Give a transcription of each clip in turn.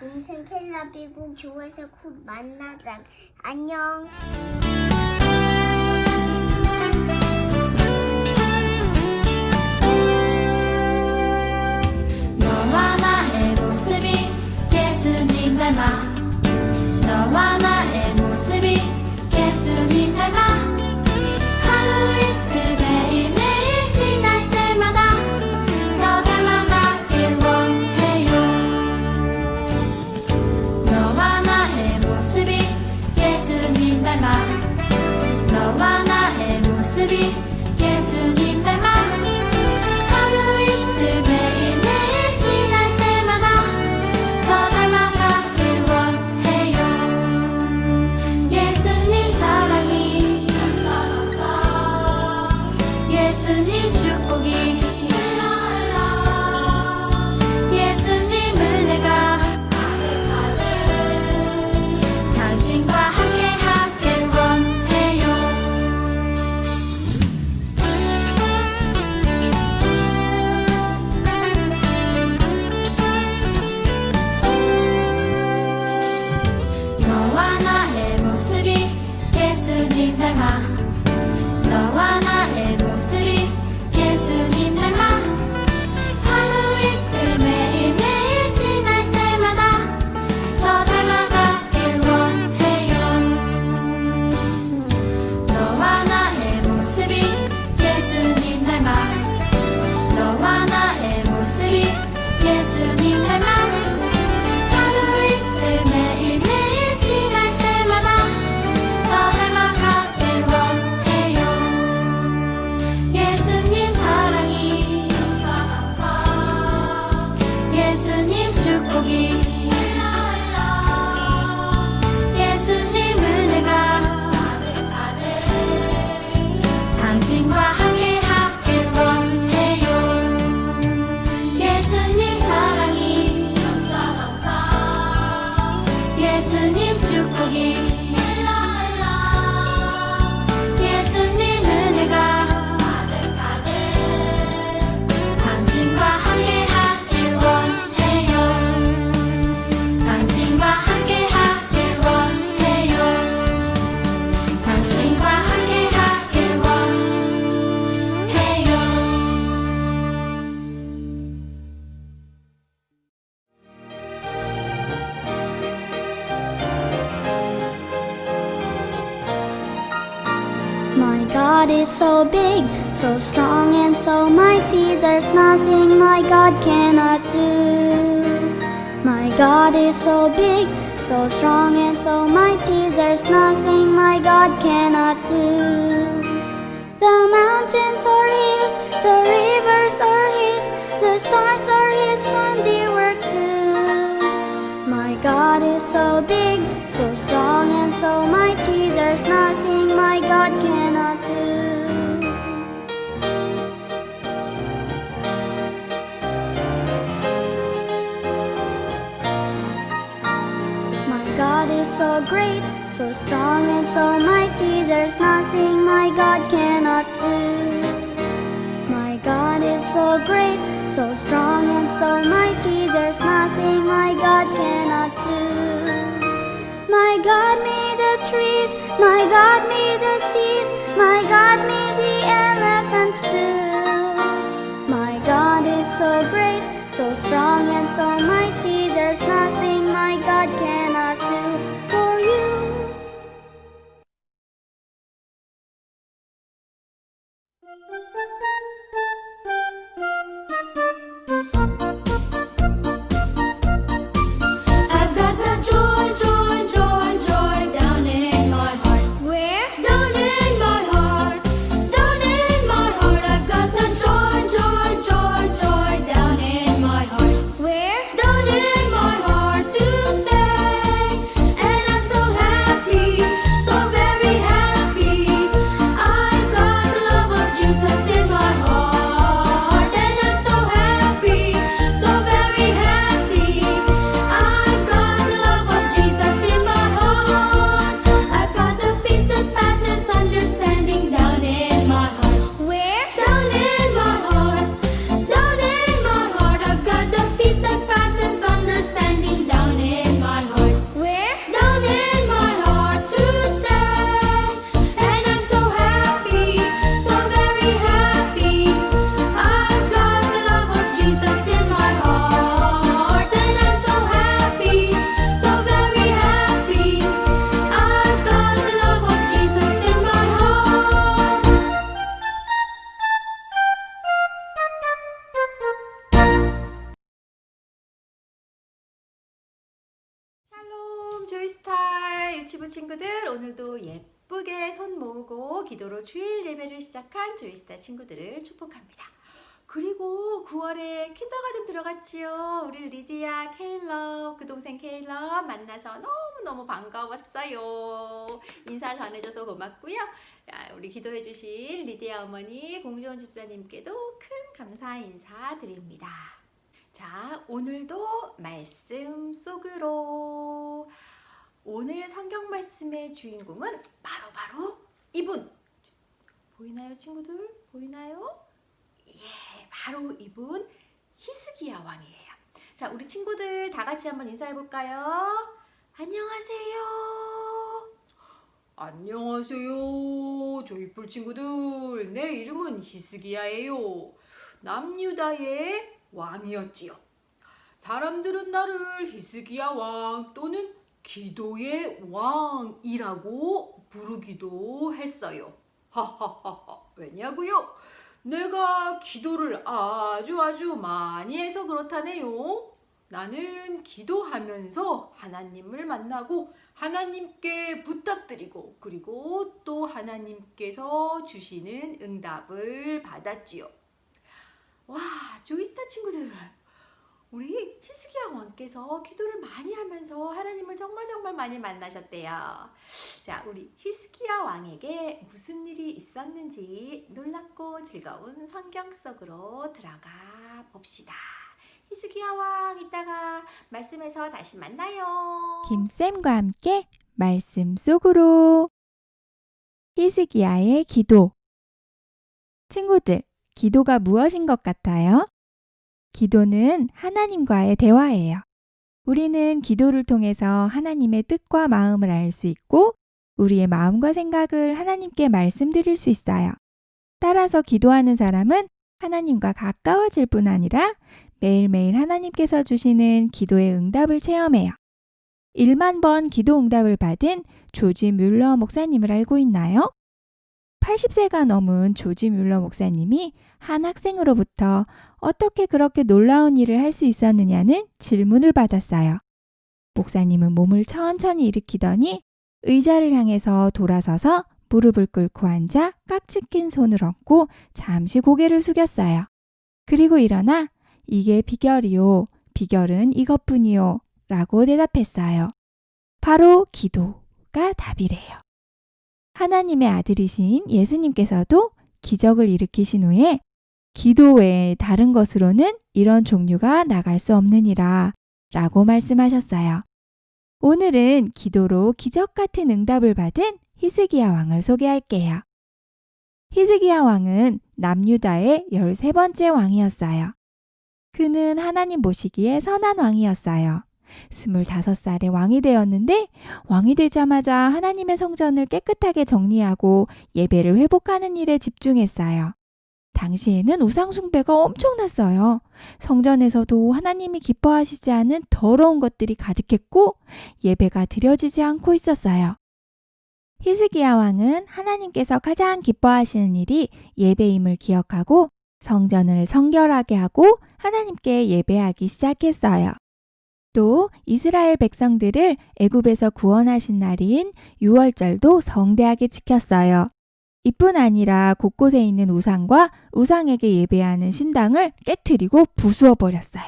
동생 캘라비군 좋아서 곧 만나자. 안녕. 너와 나의 모습이 예수님 닮아 is so big, so strong and so mighty, there's nothing my God cannot do. The mountains are His, the rivers are His, the stars are His handiwork too. My God is so big, so strong and so mighty, there's nothing my God cannot do. So strong and so mighty, there's nothing my God cannot do. My God is so great, so strong and so mighty, there's nothing my God cannot do. My God made the trees, my God made the seas, my God made the elephants too. My God is so great, so strong and so mighty. 기도로 주일 예배를 시작한 조이스타 친구들을 축복합니다. 그리고 9월에 킨더가든 들어갔지요. 우리 리디아, 케일러, 그 동생 케일러 만나서 너무너무 반가웠어요. 인사 전해줘서 고맙고요. 아, 우리 기도해주신 리디아 어머니, 공주원 집사님께도 큰 감사 인사 드립니다. 자, 오늘도 말씀 속으로. 오늘 성경 말씀의 주인공은 바로 바로 이분. 보이나요, 친구들? 보이나요? 예, 바로 이분 히스기야 왕이에요. 자, 우리 친구들 다 같이 한번 인사해 볼까요? 안녕하세요. 안녕하세요. 저 이쁠 친구들. 내 이름은 히스기야예요. 남유다의 왕이었지요. 사람들은 나를 히스기야 왕 또는 기도의 왕이라고 부르기도 했어요. 하하하하. 왜냐고요? 내가 기도를 아주 아주 많이 해서 그렇다네요. 나는 기도하면서 하나님을 만나고 하나님께 부탁드리고 그리고 또 하나님께서 주시는 응답을 받았지요. 와, 조이스타 친구들. 우리 히스기야 왕께서 기도를 많이 하면서 하나님을 정말 정말 많이 만나셨대요. 자, 우리 히스기야 왕에게 무슨 일이 있었는지 놀랍고 즐거운 성경 속으로 들어가 봅시다. 히스기야 왕 이따가 말씀에서 다시 만나요. 김쌤과 함께 말씀 속으로 히스기야의 기도 친구들, 기도가 무엇인 것 같아요? 기도는 하나님과의 대화예요. 우리는 기도를 통해서 하나님의 뜻과 마음을 알 수 있고 우리의 마음과 생각을 하나님께 말씀드릴 수 있어요. 따라서 기도하는 사람은 하나님과 가까워질 뿐 아니라 매일매일 하나님께서 주시는 기도의 응답을 체험해요. 1만 번 기도 응답을 받은 조지 뮬러 목사님을 알고 있나요? 80세가 넘은 조지 뮬러 목사님이 한 학생으로부터 어떻게 그렇게 놀라운 일을 할 수 있었느냐는 질문을 받았어요. 목사님은 몸을 천천히 일으키더니 의자를 향해서 돌아서서 무릎을 꿇고 앉아 깍지 낀 손을 얹고 잠시 고개를 숙였어요. 그리고 일어나 이게 비결이요. 비결은 이것뿐이요. 라고 대답했어요. 바로 기도가 답이래요. 하나님의 아들이신 예수님께서도 기적을 일으키신 후에 기도 외에 다른 것으로는 이런 종류가 나갈 수 없느니라 라고 말씀하셨어요. 오늘은 기도로 기적 같은 응답을 받은 히스기야 왕을 소개할게요. 히스기야 왕은 남유다의 13번째 왕이었어요. 그는 하나님 보시기에 선한 왕이었어요. 25살에 왕이 되었는데 왕이 되자마자 하나님의 성전을 깨끗하게 정리하고 예배를 회복하는 일에 집중했어요. 당시에는 우상숭배가 엄청났어요. 성전에서도 하나님이 기뻐하시지 않은 더러운 것들이 가득했고 예배가 드려지지 않고 있었어요. 히스기야 왕은 하나님께서 가장 기뻐하시는 일이 예배임을 기억하고 성전을 성결하게 하고 하나님께 예배하기 시작했어요. 또 이스라엘 백성들을 애굽에서 구원하신 날인 6월절도 성대하게 지켰어요. 이뿐 아니라 곳곳에 있는 우상과 우상에게 예배하는 신당을 깨뜨리고 부수어 버렸어요.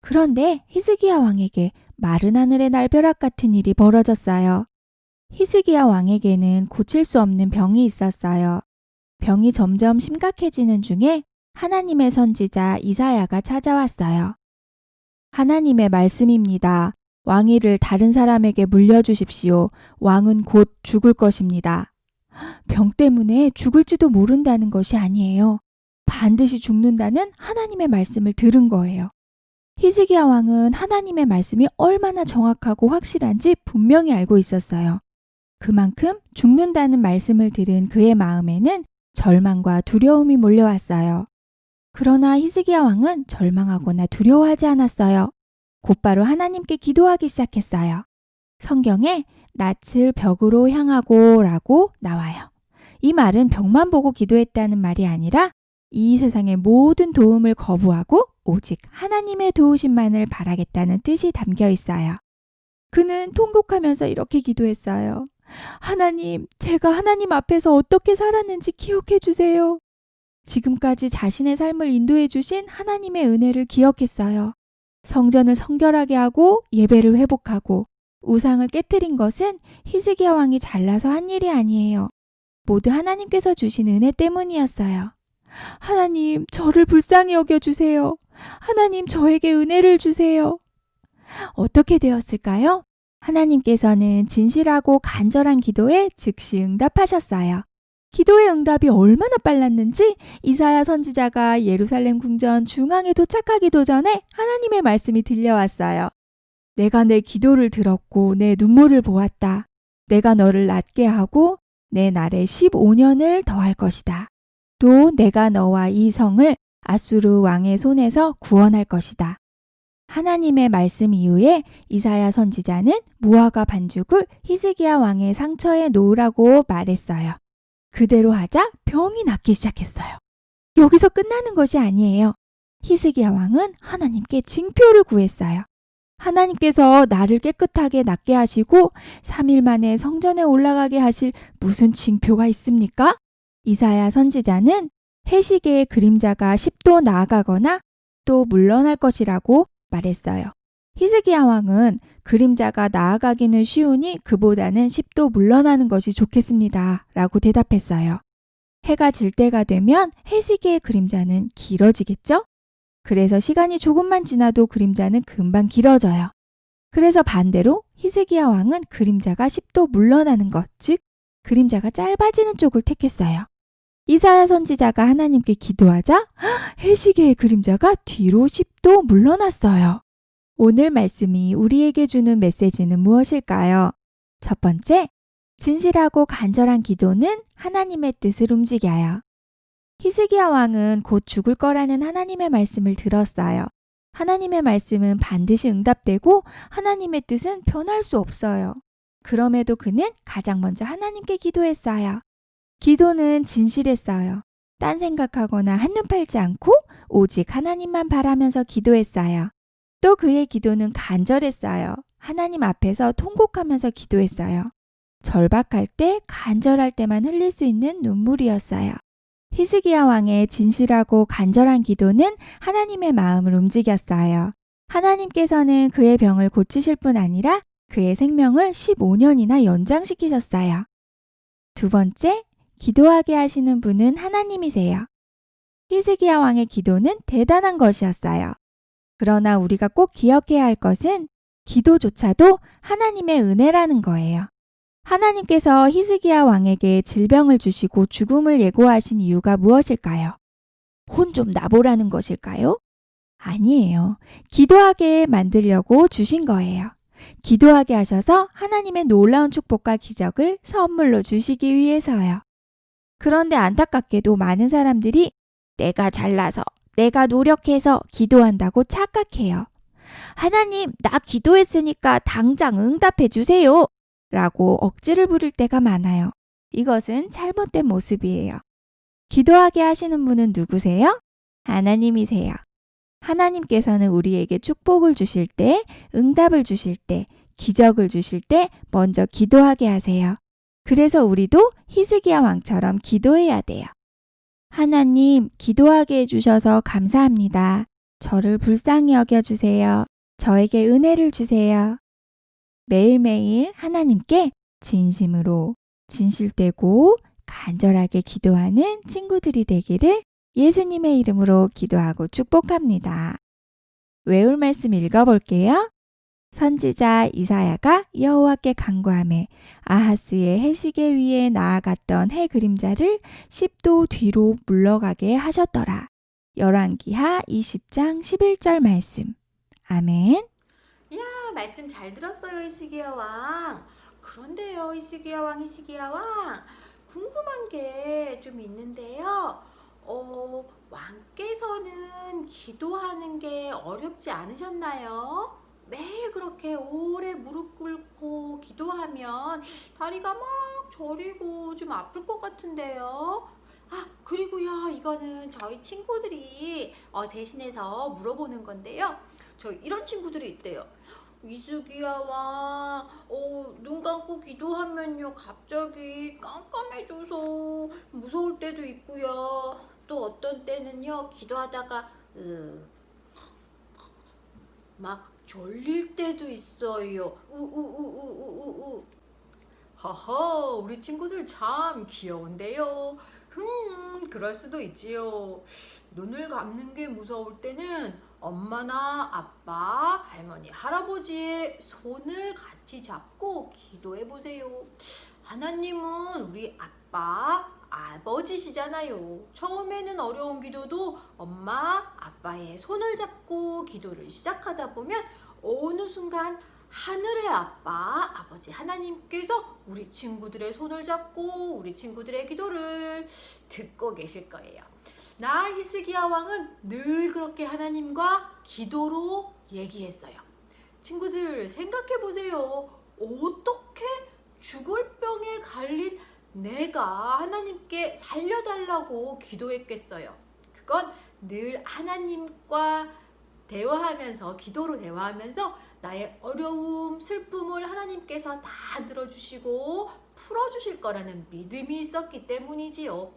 그런데 히스기야 왕에게 마른 하늘의 날벼락 같은 일이 벌어졌어요. 히스기야 왕에게는 고칠 수 없는 병이 있었어요. 병이 점점 심각해지는 중에 하나님의 선지자 이사야가 찾아왔어요. 하나님의 말씀입니다. 왕위를 다른 사람에게 물려주십시오. 왕은 곧 죽을 것입니다. 병 때문에 죽을지도 모른다는 것이 아니에요. 반드시 죽는다는 하나님의 말씀을 들은 거예요. 히스기야 왕은 하나님의 말씀이 얼마나 정확하고 확실한지 분명히 알고 있었어요. 그만큼 죽는다는 말씀을 들은 그의 마음에는 절망과 두려움이 몰려왔어요. 그러나 히스기야 왕은 절망하거나 두려워하지 않았어요. 곧바로 하나님께 기도하기 시작했어요. 성경에 낯을 벽으로 향하고 라고 나와요. 이 말은 벽만 보고 기도했다는 말이 아니라 이 세상의 모든 도움을 거부하고 오직 하나님의 도우심만을 바라겠다는 뜻이 담겨 있어요. 그는 통곡하면서 이렇게 기도했어요. 하나님, 제가 하나님 앞에서 어떻게 살았는지 기억해 주세요. 지금까지 자신의 삶을 인도해 주신 하나님의 은혜를 기억했어요. 성전을 성결하게 하고 예배를 회복하고 우상을 깨뜨린 것은 히스기야 왕이 잘나서 한 일이 아니에요. 모두 하나님께서 주신 은혜 때문이었어요. 하나님, 저를 불쌍히 여겨 주세요. 하나님, 저에게 은혜를 주세요. 어떻게 되었을까요? 하나님께서는 진실하고 간절한 기도에 즉시 응답하셨어요. 기도의 응답이 얼마나 빨랐는지 이사야 선지자가 예루살렘 궁전 중앙에 도착하기도 전에 하나님의 말씀이 들려왔어요. 내가 내 기도를 들었고 내 눈물을 보았다. 내가 너를 낫게 하고 내 날에 15년을 더할 것이다. 또 내가 너와 이 성을 아수르 왕의 손에서 구원할 것이다. 하나님의 말씀 이후에 이사야 선지자는 무화과 반죽을 히스기야 왕의 상처에 놓으라고 말했어요. 그대로 하자 병이 낫기 시작했어요. 여기서 끝나는 것이 아니에요. 히스기야 왕은 하나님께 징표를 구했어요. 하나님께서 나를 깨끗하게 낫게 하시고 3일 만에 성전에 올라가게 하실 무슨 징표가 있습니까? 이사야 선지자는 해시계의 그림자가 10도 나아가거나 또 물러날 것이라고 말했어요. 히스기야 왕은 그림자가 나아가기는 쉬우니 그보다는 10도 물러나는 것이 좋겠습니다. 라고 대답했어요. 해가 질 때가 되면 해시계의 그림자는 길어지겠죠? 그래서 시간이 조금만 지나도 그림자는 금방 길어져요. 그래서 반대로 히스기야 왕은 그림자가 10도 물러나는 것, 즉 그림자가 짧아지는 쪽을 택했어요. 이사야 선지자가 하나님께 기도하자 해시계의 그림자가 뒤로 10도 물러났어요. 오늘 말씀이 우리에게 주는 메시지는 무엇일까요? 첫 번째, 진실하고 간절한 기도는 하나님의 뜻을 움직여요. 히스기야 왕은 곧 죽을 거라는 하나님의 말씀을 들었어요. 하나님의 말씀은 반드시 응답되고 하나님의 뜻은 변할 수 없어요. 그럼에도 그는 가장 먼저 하나님께 기도했어요. 기도는 진실했어요. 딴 생각하거나 한눈 팔지 않고 오직 하나님만 바라면서 기도했어요. 또 그의 기도는 간절했어요. 하나님 앞에서 통곡하면서 기도했어요. 절박할 때, 간절할 때만 흘릴 수 있는 눈물이었어요. 히스기야 왕의 진실하고 간절한 기도는 하나님의 마음을 움직였어요. 하나님께서는 그의 병을 고치실 뿐 아니라 그의 생명을 15년이나 연장시키셨어요. 두 번째, 기도하게 하시는 분은 하나님이세요. 히스기야 왕의 기도는 대단한 것이었어요. 그러나 우리가 꼭 기억해야 할 것은 기도조차도 하나님의 은혜라는 거예요. 하나님께서 히스기야 왕에게 질병을 주시고 죽음을 예고하신 이유가 무엇일까요? 혼 좀 나보라는 것일까요? 아니에요. 기도하게 만들려고 주신 거예요. 기도하게 하셔서 하나님의 놀라운 축복과 기적을 선물로 주시기 위해서요. 그런데 안타깝게도 많은 사람들이 내가 잘나서, 내가 노력해서 기도한다고 착각해요. 하나님, 나 기도했으니까 당장 응답해 주세요. 라고 억지를 부릴 때가 많아요. 이것은 잘못된 모습이에요. 기도하게 하시는 분은 누구세요? 하나님이세요. 하나님께서는 우리에게 축복을 주실 때, 응답을 주실 때, 기적을 주실 때 먼저 기도하게 하세요. 그래서 우리도 히스기야 왕처럼 기도해야 돼요. 하나님, 기도하게 해주셔서 감사합니다. 저를 불쌍히 여겨주세요. 저에게 은혜를 주세요. 매일매일 하나님께 진심으로 진실되고 간절하게 기도하는 친구들이 되기를 예수님의 이름으로 기도하고 축복합니다. 외울 말씀 읽어볼게요. 선지자 이사야가 여호와께 간구함에 아하스의 해시계 위에 나아갔던 해 그림자를 10도 뒤로 물러가게 하셨더라. 열왕기하 20장 11절 말씀. 아멘. 아, 말씀 잘 들었어요, 히스기야 왕. 그런데요, 히스기야 왕, 히스기야 왕. 궁금한 게 좀 있는데요. 어, 왕께서는 기도하는 게 어렵지 않으셨나요? 매일 그렇게 오래 무릎 꿇고 기도하면 다리가 막 저리고 좀 아플 것 같은데요. 아, 그리고요, 이거는 저희 친구들이 어, 대신해서 물어보는 건데요. 저 이런 친구들이 있대요. 이수기야 왕, 어, 눈 감고 기도하면요 갑자기 깜깜해져서 무서울 때도 있고요. 또 어떤 때는요 기도하다가 으, 막 졸릴 때도 있어요. 우우우우우우우. 허허, 우리 친구들 참 귀여운데요. 흠, 그럴 수도 있지요. 눈을 감는 게 무서울 때는 엄마나 아빠, 할머니, 할아버지의 손을 같이 잡고 기도해 보세요. 하나님은 우리 아빠, 아버지시잖아요. 처음에는 어려운 기도도 엄마, 아빠의 손을 잡고 기도를 시작하다 보면 어느 순간 하늘의 아빠, 아버지 하나님께서 우리 친구들의 손을 잡고 우리 친구들의 기도를 듣고 계실 거예요. 나 히스기야 왕은 늘 그렇게 하나님과 기도로 얘기했어요. 친구들 생각해 보세요. 어떻게 죽을 병에 갈린 내가 하나님께 살려달라고 기도했겠어요. 그건 늘 하나님과 대화하면서 기도로 대화하면서 나의 어려움, 슬픔을 하나님께서 다 들어주시고 풀어주실 거라는 믿음이 있었기 때문이지요.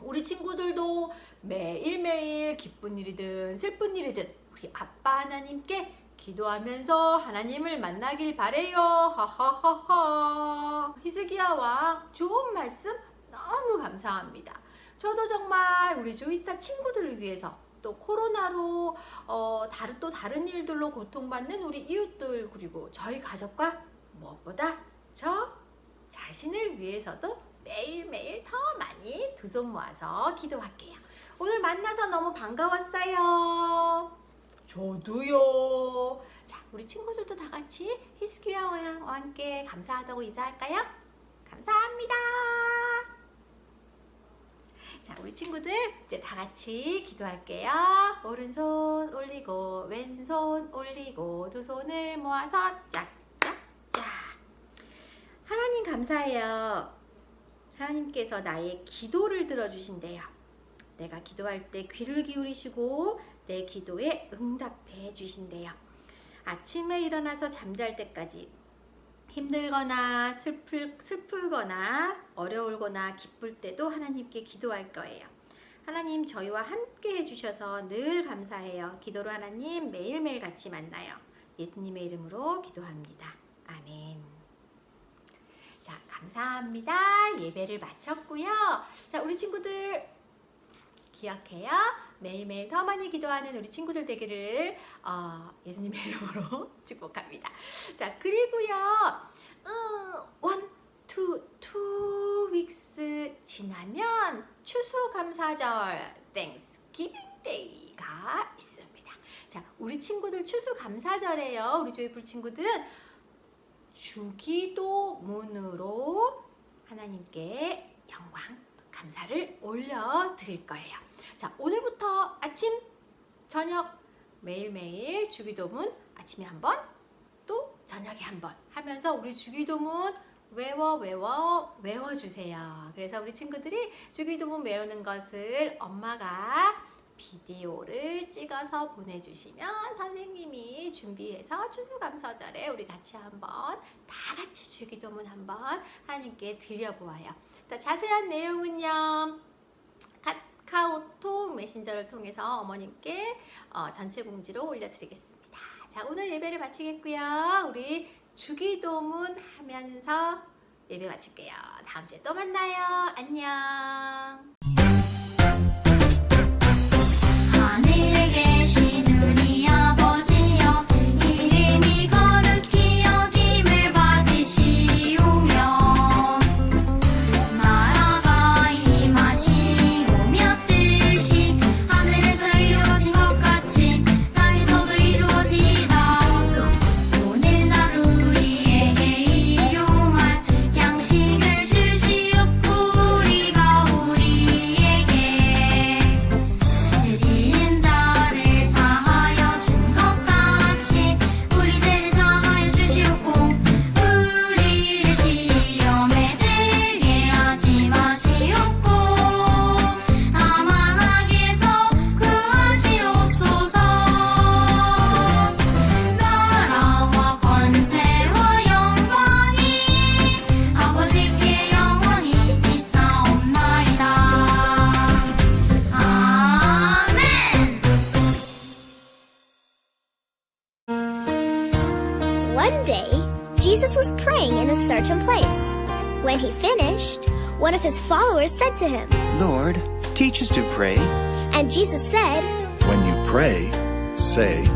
우리 친구들도 매일매일 기쁜 일이든 슬픈 일이든 우리 아빠 하나님께 기도하면서 하나님을 만나길 바래요. 하하하하. 히스기야 왕 좋은 말씀 너무 감사합니다. 저도 정말 우리 조이스타 친구들을 위해서 또 코로나로 어, 다른 또 다른 일들로 고통받는 우리 이웃들 그리고 저희 가족과 무엇보다 저 자신을 위해서도 매일매일 더 많이 두 손 모아서 기도할게요. 오늘 만나서 너무 반가웠어요. 저도요. 자, 우리 친구들도 다 같이 왕과 함께 감사하다고 인사할까요? 감사합니다. 자, 우리 친구들 이제 다 같이 기도할게요. 오른손 올리고 왼손 올리고 두 손을 모아서 짝짝짝. 하나님 감사해요. 하나님께서 나의 기도를 들어주신대요. 내가 기도할 때 귀를 기울이시고 내 기도에 응답해 주신대요. 아침에 일어나서 잠잘 때까지 힘들거나 슬플, 슬프거나 어려울거나 기쁠 때도 하나님께 기도할 거예요. 하나님 저희와 함께 해주셔서 늘 감사해요. 기도로 하나님 매일매일 같이 만나요. 예수님의 이름으로 기도합니다. 아멘. 자, 감사합니다. 예배를 마쳤고요. 자, 우리 친구들 기억해요. 매일매일 더 많이 기도하는 우리 친구들 되기를 어, 예수님의 이름으로 축복합니다. 자, 그리고요. 어, 원, 투, 투 윅스 지나면 추수감사절 Thanksgiving Day가 있습니다. 자, 우리 친구들 추수감사절에요. 우리 조이풀 친구들은 주기도문으로 하나님께 영광, 감사를 올려 드릴 거예요. 자, 오늘부터 아침, 저녁 매일매일 주기도문 아침에 한 번, 또 저녁에 한 번 하면서 우리 주기도문 외워 외워 외워 주세요. 그래서 우리 친구들이 주기도문 외우는 것을 엄마가 비디오를 찍어서 보내주시면 선생님이 준비해서 추수감사절에 우리 같이 한번 다 같이 주기도문 한번 하나님께 드려보아요. 자, 자세한 내용은요. 카카오톡 메신저를 통해서 어머님께 어, 전체 공지로 올려드리겠습니다. 자, 오늘 예배를 마치겠고요. 우리 주기도문 하면서 예배 마칠게요. 다음 주에 또 만나요. 안녕. Jesus was praying in a certain place. When he finished, one of his followers said to him, Lord, teach us to pray. and Jesus said, When you pray, say,